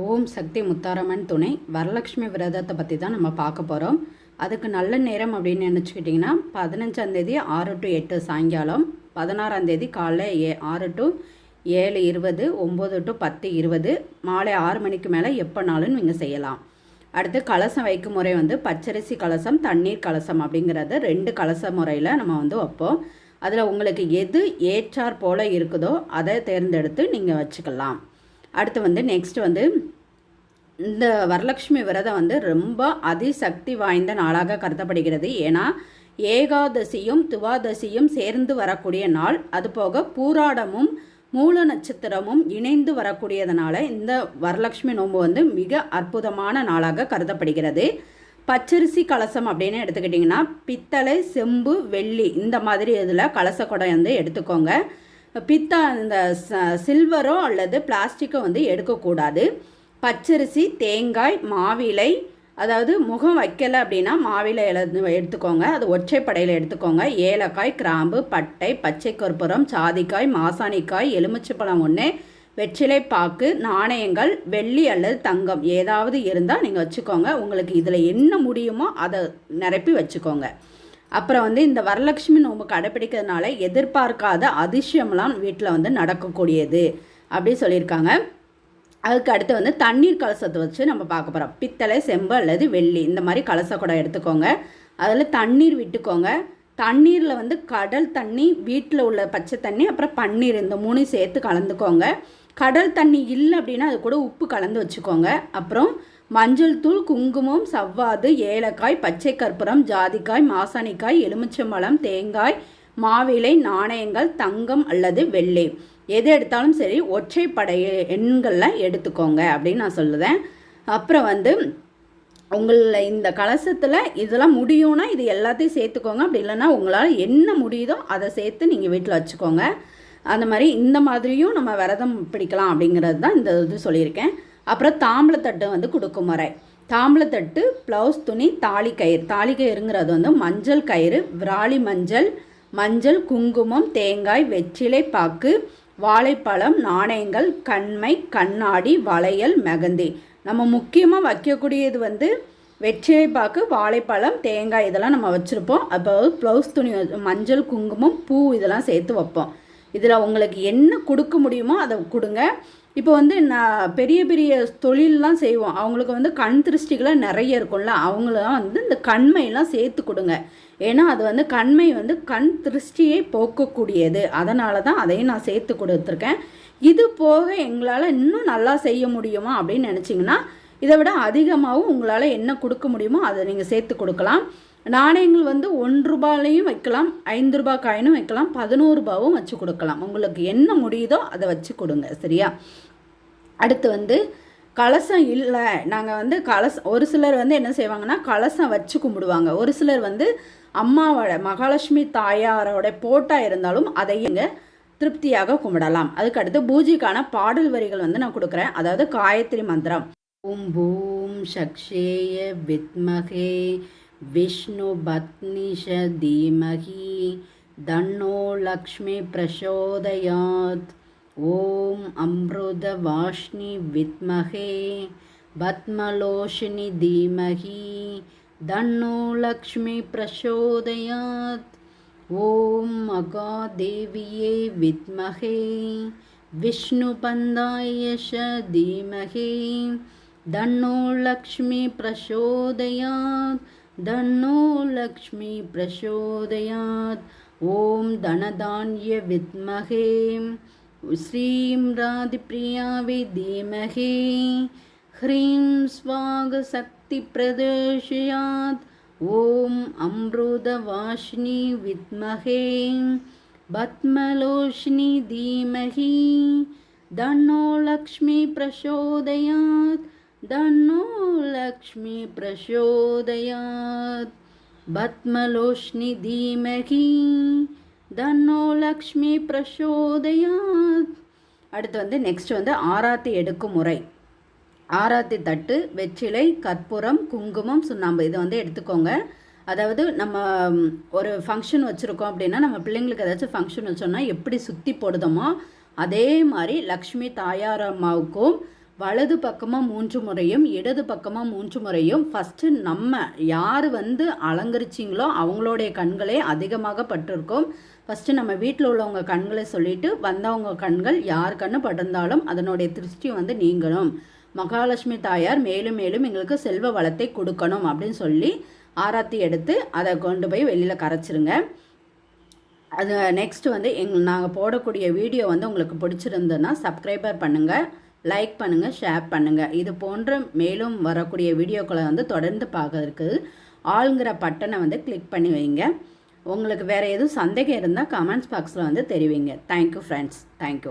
ஓம் சக்தி முத்தாரம்மன் துணை. வரலட்சுமி விரதத்தை பற்றி தான் நம்ம பார்க்க போகிறோம் அதுக்கு நல்ல நேரம் அப்படின்னு நினச்சிக்கிட்டிங்கன்னா பதினஞ்சாந்தேதி ஆறு டு எட்டு சாயங்காலம் பதினாறாந்தேதி காலைல ஏ ஆறு டு ஏழு இருபது ஒம்பது டு பத்து இருபது மாலை ஆறு மணிக்கு மேலே எப்போனாலும் நீங்கள் செய்யலாம். அடுத்து கலசம் வைக்கும் முறை வந்து பச்சரிசி கலசம் தண்ணீர் கலசம் அப்படிங்கிறது ரெண்டு கலச முறையில் நம்ம வந்து வைப்போம். அதில் உங்களுக்கு எது ஏற்றார் போல் இருக்குதோ அதை தேர்ந்தெடுத்து நீங்கள் வச்சுக்கலாம். அடுத்து வந்து நெக்ஸ்ட் வந்து இந்த வரலட்சுமி விரதம் வந்து ரொம்ப அதிசக்தி வாய்ந்த நாளாக கருதப்படுகிறது. ஏன்னா ஏகாதசியும் துவாதசியும் சேர்ந்து வரக்கூடிய நாள். அதுபோக பூராடமும் மூல நட்சத்திரமும் இணைந்து வரக்கூடியதனால இந்த வரலட்சுமி நோன்பு வந்து மிக அற்புதமான நாளாக கருதப்படுகிறது. பச்சரிசி கலசம் அப்படின்னு எடுத்துக்கிட்டிங்கன்னா பித்தளை செம்பு வெள்ளி இந்த மாதிரி இதில் கலச குடம் வந்து எடுத்துக்கோங்க. பித்தா இந்த ச- சில்வரோ அல்லது பிளாஸ்டிக்கோ வந்து எடுக்கக்கூடாது. பச்சரிசி தேங்காய் மாவிலை அதாவது முகம் வைக்கலை அப்படின்னா மாவிலை எடுத்துக்கோங்க. அது ஒற்றைப்படையில் எடுத்துக்கோங்க. ஏலக்காய் கிராம்பு பட்டை பச்சை கற்பூரம் சாதிக்காய் மாசாணிக்காய் எலுமிச்சைப்பழம் ஒன்று வெற்றிலை பாக்கு நாணயங்கள் வெள்ளி அல்லது தங்கம் ஏதாவது இருந்தால் நீங்கள் வச்சுக்கோங்க. உங்களுக்கு இதில் என்ன முடியுமோ அதை நிரப்பி வச்சுக்கோங்க. அப்புறம் வந்து இந்த வரலட்சுமி நோம்பு கடைப்பிடிக்கிறதுனால எதிர்பார்க்காத அதிசயம்லாம் வீட்டில் வந்து நடக்கக்கூடியது அப்படி சொல்லியிருக்காங்க. அதுக்கு அடுத்து வந்து தண்ணீர் கலசத்தை வச்சு நம்ம பார்க்க போகிறோம் பித்தளை செம்பு அல்லது வெள்ளி இந்த மாதிரி கலச குடம் எடுத்துக்கோங்க. அதில் தண்ணீர் விட்டுக்கோங்க. தண்ணீரில் வந்து கடல் தண்ணி வீட்டில் உள்ள பச்சை தண்ணி அப்புறம் பன்னீர் இந்த மூணையும் சேர்த்து கலந்துக்கோங்க. கடல் தண்ணி இல்லை அப்படின்னா அது கூட உப்பு கலந்து வச்சுக்கோங்க. அப்புறம் மஞ்சள் தூள் குங்குமம் சவ்வாது ஏலக்காய் பச்சை கற்பூரம் ஜாதிக்காய் மாசாணிக்காய் எலுமிச்சம்பழம் தேங்காய் மாவிலை நாணயங்கள் தங்கம் அல்லது வெள்ளி. எது எடுத்தாலும் சரி ஒற்றைப்படை எண்களில் எடுத்துக்கோங்க அப்படின்னு நான் சொல்லுவேன் அப்புறம் வந்து உங்களில் இந்த கலசத்தில் இதெல்லாம் முடியும்னா இது எல்லாத்தையும் சேர்த்துக்கோங்க. அப்படி இல்லைன்னா உங்களால் என்ன முடியுதோ அதை சேர்த்து நீங்கள் வீட்டில் வச்சுக்கோங்க. அந்த மாதிரி இந்த மாதிரியும் நம்ம விரதம் பிடிக்கலாம் அப்படிங்கிறது தான் இந்த இது சொல்லியிருக்கேன். அப்புறம் தாம்பளத்தட்டு வந்து கொடுக்கும் முறை. தாம்பளத்தட்டு ப்ளவுஸ் துணி தாலி கயிறு. தாலி கயிறுங்கிறது வந்து மஞ்சள் கயிறு விராலி மஞ்சள் மஞ்சள் குங்குமம் தேங்காய் வெற்றிலை பாக்கு வாழைப்பழம் நாணயங்கள் கண்மை கண்ணாடி வளையல் மெகந்தி. நம்ம முக்கியமாக வைக்கக்கூடியது வந்து வெற்றிலை பாக்கு வாழைப்பழம் தேங்காய் இதெல்லாம் நம்ம வச்சுருப்போம். அப்போ ப்ளவுஸ் துணி வ- மஞ்சள் குங்குமம் பூ இதெல்லாம் சேர்த்து வைப்போம். இதில் உங்களுக்கு என்ன கொடுக்க முடியுமோ அதை கொடுங்க. இப்போ வந்து நான் பெரிய பெரிய தொழிலெலாம் செய்வோம். அவங்களுக்கு வந்து கண் திருஷ்டிகளாக நிறைய இருக்கும்ல அவங்களாம் வந்து இந்த கண்மையெல்லாம் சேர்த்து கொடுங்க. ஏன்னா அது வந்து கண்மை வந்து கண் திருஷ்டியை போக்கக்கூடியது. அதனால தான் அதையும் நான் சேர்த்து கொடுத்துருக்கேன். இது போக எங்களால் இன்னும் நல்லா செய்ய முடியுமா அப்படின்னு நினச்சிங்கன்னா இதை விட அதிகமாகவும் உங்களால் என்ன கொடுக்க முடியுமோ அதை நீங்கள் சேர்த்து கொடுக்கலாம். நாணயங்கள் வந்து ஒன்று ரூபாலையும் வைக்கலாம் ஐந்து ரூபாய் காயினும் வைக்கலாம் பதினோரு ரூபாவும் வச்சு கொடுக்கலாம். உங்களுக்கு என்ன முடியுதோ அதை வச்சு கொடுங்க சரியா? அடுத்து வந்து கலசம் இல்லை. நாங்கள் வந்து கலசம் ஒரு சிலர் வந்து என்ன செய்வாங்கன்னா கலசம் வச்சு கும்பிடுவாங்க. ஒரு சிலர் வந்து அம்மாவோட மகாலட்சுமி தாயாரோட போட்டா இருந்தாலும் அதை இங்கே திருப்தியாக கும்பிடலாம். அதுக்கு அடுத்து பூஜைக்கான பாடல் வரிகள் வந்து நான் கொடுக்குறேன். அதாவது காயத்ரி மந்திரம். ஓம் பூம் சக்ஷேய வித்மகே विष्णुभत्निषधीमहि धन्नो लक्ष्मीप्रचोदयात् ॐ अमृतवाष्णि विद्महे पद्मलोषिनि धीमहि धन्नो लक्ष्मीप्रचोदयात् ॐ मगादेव्यै विद्महे विष्णुपन्दाय श धीमहि धन्नो लक्ष्मीप्रचोदयात् दन्नो लक्ष्मी प्रचोदयात्। ॐ धनधान्य विद्महे। श्रीं राधिप्रियावि धीमहि। ह्रीं स्वागशक्तिप्रदर्शयात्। ॐ अमृतवासिनी विद्महे। पद्मलोचनी धीमहि। दन्नो लक्ष्मी प्रचोदयात् दन्नो लक्ष्मी प्रचोदयात् पद्मलोचनी धीमहि தன்னோ லக்ஷ்மி பிரசோதயாத் அடுத்து வந்து நெக்ஸ்ட் வந்து ஆராத்தி எடுக்கும் முறை ஆராத்தி தட்டு வெற்றிலை கற்பூரம் குங்குமம் சுண்ணாம்பு இதை வந்து எடுத்துக்கோங்க அதாவது நம்ம ம், ஒரு ஃபங்க்ஷன் வச்சுருக்கோம் அப்படின்னா நம்ம பிள்ளைங்களுக்கு ஏதாச்சும் ஃபங்க்ஷன் வச்சோம்னா எப்படி சுற்றி போடுதோமோ அதே மாதிரி லக்ஷ்மி தாயார் அம்மாவுக்கும் வலது பக்கமாக மூன்று முறையும் இடது பக்கமாக மூன்று முறையும் ஃபஸ்ட்டு நம்ம யார் வந்து அலங்கரிச்சிங்களோ அவங்களுடைய கண்களே அதிகமாக பட்டிருக்கோம். ஃபஸ்ட்டு நம்ம வீட்டில் உள்ளவங்க கண்களை சொல்லிட்டு வந்தவங்க கண்கள் யார் கண்ணு பட்டிருந்தாலும் அதனுடைய திருஷ்டி வந்து நீங்கணும். மகாலட்சுமி தாயார் மேலும் மேலும் எங்களுக்கு செல்வ வளத்தை கொடுக்கணும் அப்படின்னு சொல்லி ஆராத்தி எடுத்து அதை கொண்டு போய் வெளியில் கரைச்சிருங்க. அது நெக்ஸ்ட் வந்து எங் நாங்கள் போடக்கூடிய வீடியோ வந்து உங்களுக்கு பிடிச்சிருந்ததுன்னா சப்ஸ்கிரைபர் பண்ணுங்கள் லைக் பண்ணுங்கள் ஷேர் பண்ணுங்கள் இது போன்ற மேலும் வரக்கூடிய வீடியோக்களை வந்து தொடர்ந்து பார்க்கறதுக்கு ஆளுங்கிற பட்டனை வந்து கிளிக் பண்ணி வைங்க. உங்களுக்கு வேறு எதுவும் சந்தேகம் இருந்தால் கமெண்ட்ஸ் பாக்ஸில் வந்து தெரிவிங்க. Thank you friends thank you